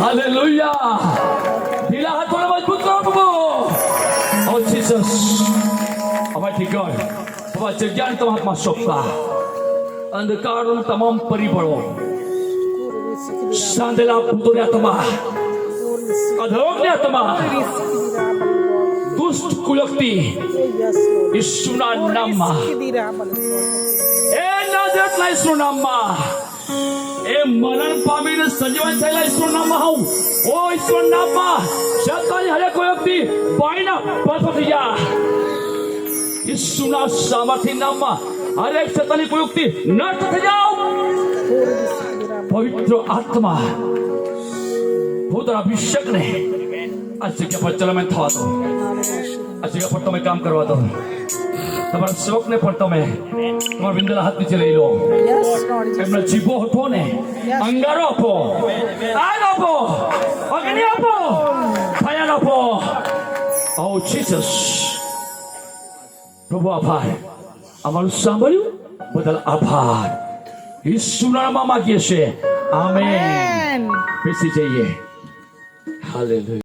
Hallelujah ઢીલા હાથોને મજબૂત કરો પ્રભુ ઓ જીસસ અમારી ગોડ બાબા જગ્યાને તમારા હાથમાં સોંપતા અંધકારના તમામ પરિબળો સાંધેલા ભૂતોની આત્મા અધોગની આત્મા દુષ્ટ કુલક્તિ ઈસુના નામમાં એ નાઝરેથના ઈસુના નામમાં એ મરણ પામીને સજીવન થયેલા ઈશ્વર નામમાં હું ઓ ઈશ્વર નામમાં શેતાની હરેક વ્યક્તિ બાઈના બંધ થઈ જા ઈસુના સામર્થ્ય નામમાં હરેક શેતાની કોઈ વ્યક્તિ નષ્ટ થઈ જાઓ પવિત્ર આત્મા ભૂતર અભિષેકને આ જગ્યા પર ચલમેન થવા દો આ જગ્યા પર તમે કામ કરવા દો તમારા સેવકને પણ તમે તમારા બિંદુના હાથ નીચે લઈ લો. એમનો જીભો હતો ને અંગારો આપો. આગ આપો. અગ્નિ આપો. ફાયર આપો. ઓ જીસસ પ્રભુ આભાર. અમારું સાંભળ્યું? બદલ આભાર. ઈસુના નામમાં માગીએ છીએ. આમેન. બેસી જઈએ. હાલેલુયા